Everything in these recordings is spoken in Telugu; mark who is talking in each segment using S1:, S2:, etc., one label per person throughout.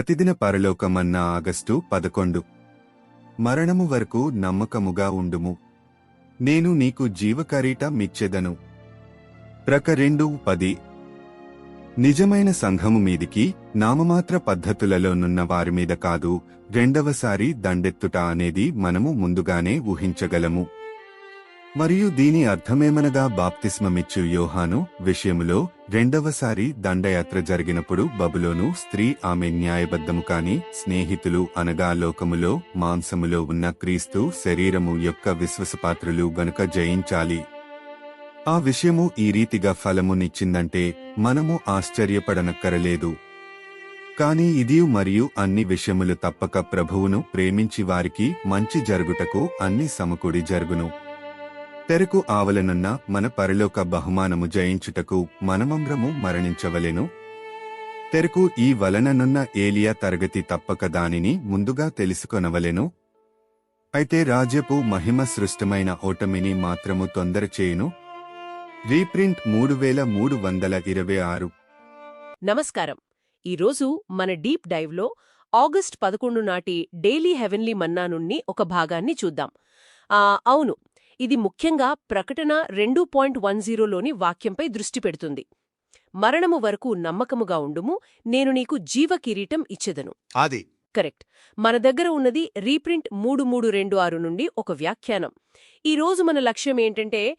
S1: ప్రతిదిన పరలోకమన్న ఆగస్టు పదకొండు. మరణము వరకు నమ్మకముగా ఉండుము. నేను నీకు జీవకరీట మిచ్చెదను. ప్రక రెండు పది. నిజమైన సంఘము మీదికి నామమాత్ర పద్ధతులలోనున్న వారి మీద కాదు రెండవసారి దండెత్తుట అనేది మనము ముందుగానే ఊహించగలము. మరియు దీని అర్థమేమనగా బాప్తిస్మమిచ్చు యోహాను విషయములో రెండవసారి దండయాత్ర జరిగినప్పుడు బబులోను స్త్రీ ఆమె న్యాయబద్ధము కాని స్నేహితులు అనగా లోకములో మాంసములో ఉన్న క్రీస్తు శరీరము యొక్క విశ్వసపాత్రులు గనుక జయించాలి. ఆ విషయము ఈ రీతిగా ఫలమునిచ్చిందంటే మనము ఆశ్చర్యపడనక్కరలేదు. కాని ఇది మరియు అన్ని విషయములు తప్పక ప్రభువును ప్రేమించి వారికి మంచి జరుగుటకు అన్ని సమకూడి జరుగును. తెరకు ఆవలనున్న మన పరలోక బహుమానము జయించుటకు మనమంగ్రము మరణించవలెను. తెరకు ఈ వలననున్న ఏలియా తరగతి తప్పక దానిని ముందుగా తెలుసుకొనవలెను. అయితే రాజ్యపు మహిమ సృష్టమైన ఓటమిని మాత్రము తొందర చేయును. రీప్రింట్ మూడు వేల మూడు వందల ఇరవై ఆరు.
S2: నమస్కారం. ఈరోజు మన డీప్ డైవ్లో ఆగస్ట్ పదకొండు నాటి డైలీ హెవెన్లీ మన్నా నుండి ఒక భాగాన్ని చూద్దాం. అవును ఇది ముఖ్యంగా ప్రకటన రెండు పాయింట్ వన్ జీరోలోని వాక్యంపై దృష్టి పెడుతుంది. మరణము వరకు నమ్మకముగా ఉండుము నేను నీకు జీవ కిరీటం ఇచ్చెదను.
S3: అది
S2: కరెక్ట్. మన దగ్గర ఉన్నది రీప్రింట్ మూడు మూడు రెండు ఆరు నుండి ఒక వ్యాఖ్యానం. ఈ రోజు మన లక్ష్యం ఏంటంటే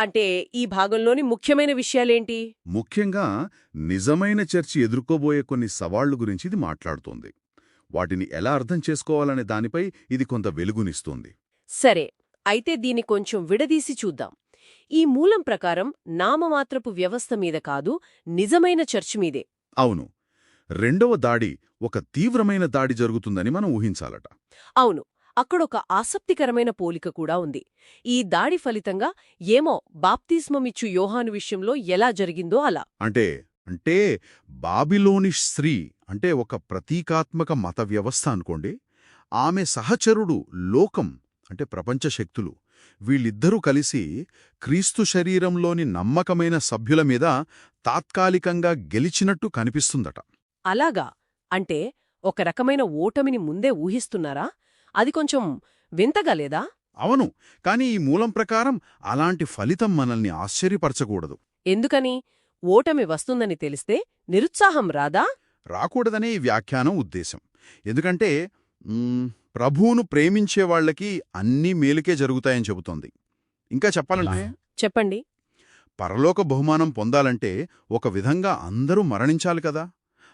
S2: అంటే ఈ భాగంలోని ముఖ్యమైన విషయాలేంటి?
S3: ముఖ్యంగా నిజమైన చర్చి ఎదుర్కోబోయే కొన్ని సవాళ్ళు గురించి ఇది మాట్లాడుతోంది. వాటిని ఎలా అర్థం చేసుకోవాలనే దానిపై ఇది కొంత వెలుగునిస్తోంది.
S2: సరే. అయితే దీన్ని కొంచెం విడదీసి చూద్దాం. ఈ మూలం ప్రకారం నామమాత్రపు వ్యవస్థ మీద కాదు నిజమైన చర్చ్ మీదే.
S3: అవును. రెండవ దాడి ఒక తీవ్రమైన దాడి జరుగుతుందని మనం ఊహించాలట.
S2: అవును. అక్కడొక ఆసక్తికరమైన పోలిక కూడా ఉంది. ఈ దాడి ఫలితంగా ఏమో బాప్తిస్మమిచ్చు యోహాను విషయంలో ఎలా జరిగిందో అలా.
S3: అంటే అంటే బాబిలోని స్త్రీ అంటే ఒక ప్రతీకాత్మక మత వ్యవస్థ అనుకోండి ఆమె సహచరుడు లోకం అంటే ప్రపంచ శక్తులు. వీళ్ళిద్దరూ కలిసి క్రీస్తు శరీరంలోని నమ్మకమైన సభ్యుల మీద తాత్కాలికంగా గెలిచినట్టు కనిపిస్తుందట.
S2: అలాగా? అంటే ఒక రకమైన ఓటమిని ముందే ఊహిస్తున్నారా? అది కొంచెం వింతగా లేదా?
S3: అవును. కాని ఈ మూలం ప్రకారం అలాంటి ఫలితం మనల్ని ఆశ్చర్యపరచకూడదు.
S2: ఎందుకని? ఓటమి వస్తుందని తెలిస్తే నిరుత్సాహం రాదా?
S3: రాకూడదనే ఈ వ్యాఖ్యానం ఉద్దేశం. ఎందుకంటే ప్రభువును ప్రేమించే వాళ్ళకి అన్నీ మేలుకే జరుగుతాయని చెబుతోంది. ఇంకా చెప్పాలంటే
S2: చెప్పండి.
S3: పరలోక బహుమానం పొందాలంటే ఒక విధంగా అందరూ మరణించాలి కదా.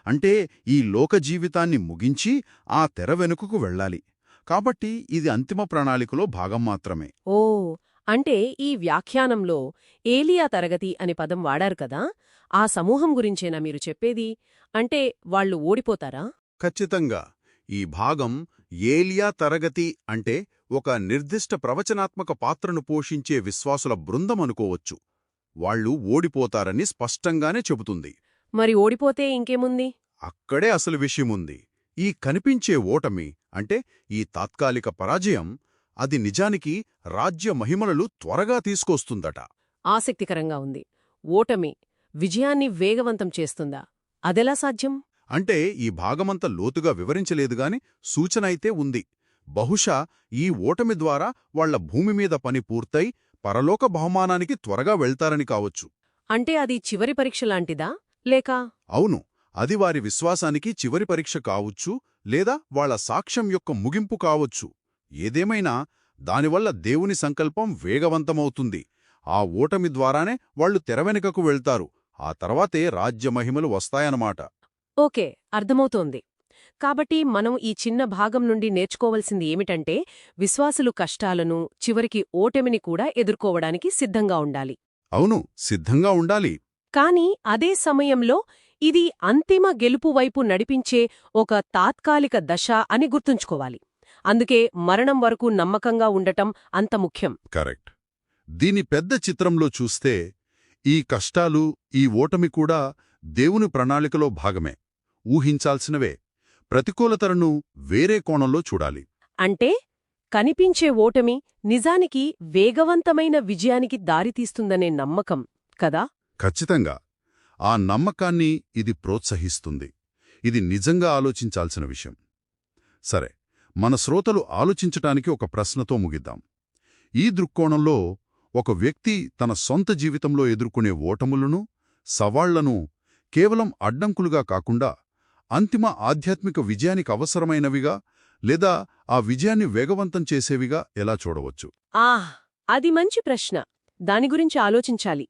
S3: అంటే ఈ లోక జీవితాన్ని ముగించి ఆ తెర వెనుకకు వెళ్ళాలి. కాబట్టి ఇది అంతిమ ప్రణాళికలో భాగం మాత్రమే.
S2: ఓ అంటే ఈ వ్యాఖ్యానంలో ఏలియా తరగతి అనే పదం వాడారు కదా. ఆ సమూహం గురించేనా మీరు చెప్పేది? అంటే వాళ్ళు ఓడిపోతారా?
S3: ఖచ్చితంగా. ఈ భాగం ఏలియా తరగతి అంటే ఒక నిర్దిష్ట ప్రవచనాత్మక పాత్రను పోషించే విశ్వాసుల బృందం అనుకోవచ్చు. వాళ్ళు ఓడిపోతారని స్పష్టంగానే చెబుతుంది.
S2: మరి ఓడిపోతే ఇంకేముంది?
S3: అక్కడే అసలు విషయముంది. ఈ కనిపించే ఓటమి అంటే ఈ తాత్కాలిక పరాజయం అది నిజానికి రాజ్య మహిమలను త్వరగా తీసుకొస్తుందట.
S2: ఆసక్తికరంగా ఉంది. ఓటమి విజయాన్ని వేగవంతం చేస్తుందా? అదెలా సాధ్యం?
S3: అంటే ఈ భాగమంత లోతుగా వివరించలేదుగాని సూచన అయితే ఉంది. బహుశా ఈ ఓటమి ద్వారా వాళ్ళ భూమి మీద పని పూర్తయి పరలోక బహుమానానికి త్వరగా వెళ్తారని కావచ్చు.
S2: అంటే అది చివరి పరీక్ష లాంటిదా? లేక?
S3: అవును. అది వారి విశ్వాసానికి చివరి పరీక్ష కావచ్చు లేదా వాళ్ళ సాక్ష్యం యొక్క ముగింపు కావచ్చు. ఏదేమైనా దానివల్ల దేవుని సంకల్పం వేగవంతమవుతుంది. ఆ ఓటమి ద్వారానే వాళ్ళు తెరవెనుకకు వెళ్తారు. ఆ తర్వాతే రాజ్యమహిమలు వస్తాయన్నమాట.
S2: ఓకే అర్థమవుతోంది. కాబట్టి మనం ఈ చిన్న భాగం నుండి నేర్చుకోవలసింది ఏమిటంటే విశ్వాసులు కష్టాలను చివరికి ఓటమిని కూడా ఎదుర్కోవడానికి సిద్ధంగా ఉండాలి.
S3: అవును సిద్ధంగా ఉండాలి.
S2: కాని అదే సమయంలో ఇది అంతిమ గెలుపు వైపు నడిపించే ఒక తాత్కాలిక దశ అని గుర్తుంచుకోవాలి. అందుకే మరణం వరకు నమ్మకంగా ఉండటం అంత ముఖ్యం.
S3: కరెక్ట్. దీని పెద్ద చిత్రంలో చూస్తే ఈ కష్టాలు ఈ ఓటమి కూడా దేవుని ప్రణాళికలో భాగమే. ఊహించాల్సినవే. ప్రతికూలతలను వేరే కోణంలో చూడాలి.
S2: అంటే కనిపించే ఓటమి నిజానికి వేగవంతమైన విజయానికి దారితీస్తుందనే నమ్మకం కదా?
S3: ఖచ్చితంగా. ఆ నమ్మకాన్ని ఇది ప్రోత్సహిస్తుంది. ఇది నిజంగా ఆలోచించాల్సిన విషయం. సరే మన శ్రోతలు ఆలోచించటానికి ఒక ప్రశ్నతో ముగిద్దాం. ఈ దృక్కోణంలో ఒక వ్యక్తి తన సొంత జీవితంలో ఎదుర్కొనే ఓటములను సవాళ్ళను కేవలం అడ్డంకులుగా కాకుండా అంతిమ ఆధ్యాత్మిక విజయానికి అవసరమైనవిగా లేదా ఆ విజయాన్ని వేగవంతం చేసేవిగా ఎలా చూడవచ్చు?
S2: ఆహ్ అది మంచి ప్రశ్న. దాని గురించి ఆలోచించాలి.